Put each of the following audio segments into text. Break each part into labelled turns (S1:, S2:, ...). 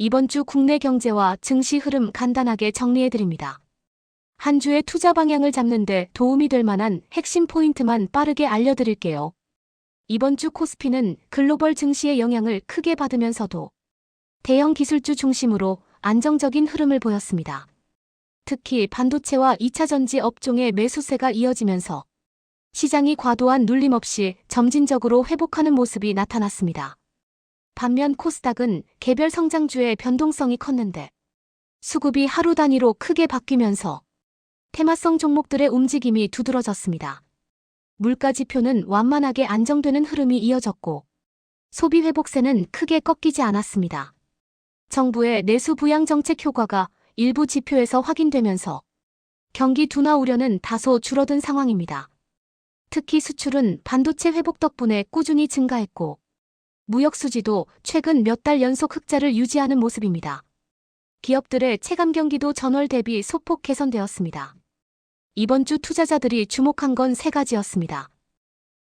S1: 이번 주 국내 경제와 증시 흐름 간단하게 정리해드립니다. 한 주의 투자 방향을 잡는데 도움이 될 만한 핵심 포인트만 빠르게 알려드릴게요. 이번 주 코스피는 글로벌 증시의 영향을 크게 받으면서도 대형 기술주 중심으로 안정적인 흐름을 보였습니다. 특히 반도체와 2차 전지 업종의 매수세가 이어지면서 시장이 과도한 눌림 없이 점진적으로 회복하는 모습이 나타났습니다. 반면 코스닥은 개별 성장주의 변동성이 컸는데 수급이 하루 단위로 크게 바뀌면서 테마성 종목들의 움직임이 두드러졌습니다. 물가 지표는 완만하게 안정되는 흐름이 이어졌고 소비 회복세는 크게 꺾이지 않았습니다. 정부의 내수 부양 정책 효과가 일부 지표에서 확인되면서 경기 둔화 우려는 다소 줄어든 상황입니다. 특히 수출은 반도체 회복 덕분에 꾸준히 증가했고 무역 수지도 최근 몇 달 연속 흑자를 유지하는 모습입니다. 기업들의 체감 경기도 전월 대비 소폭 개선되었습니다. 이번 주 투자자들이 주목한 건 세 가지였습니다.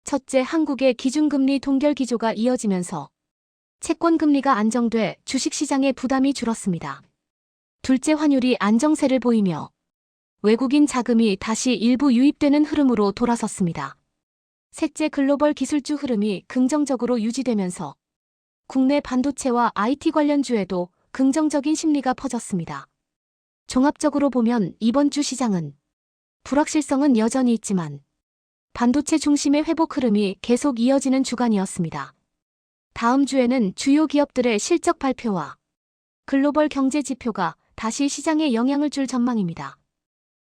S1: 첫째, 한국의 기준금리 동결 기조가 이어지면서 채권 금리가 안정돼 주식시장의 부담이 줄었습니다. 둘째, 환율이 안정세를 보이며 외국인 자금이 다시 일부 유입되는 흐름으로 돌아섰습니다. 셋째, 글로벌 기술주 흐름이 긍정적으로 유지되면서 국내 반도체와 IT 관련주에도 긍정적인 심리가 퍼졌습니다. 종합적으로 보면 이번 주 시장은 불확실성은 여전히 있지만 반도체 중심의 회복 흐름이 계속 이어지는 주간이었습니다. 다음 주에는 주요 기업들의 실적 발표와 글로벌 경제 지표가 다시 시장에 영향을 줄 전망입니다.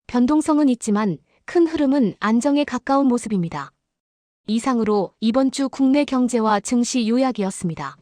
S1: 변동성은 있지만 큰 흐름은 안정에 가까운 모습입니다. 이상으로 이번 주 국내 경제와 증시 요약이었습니다.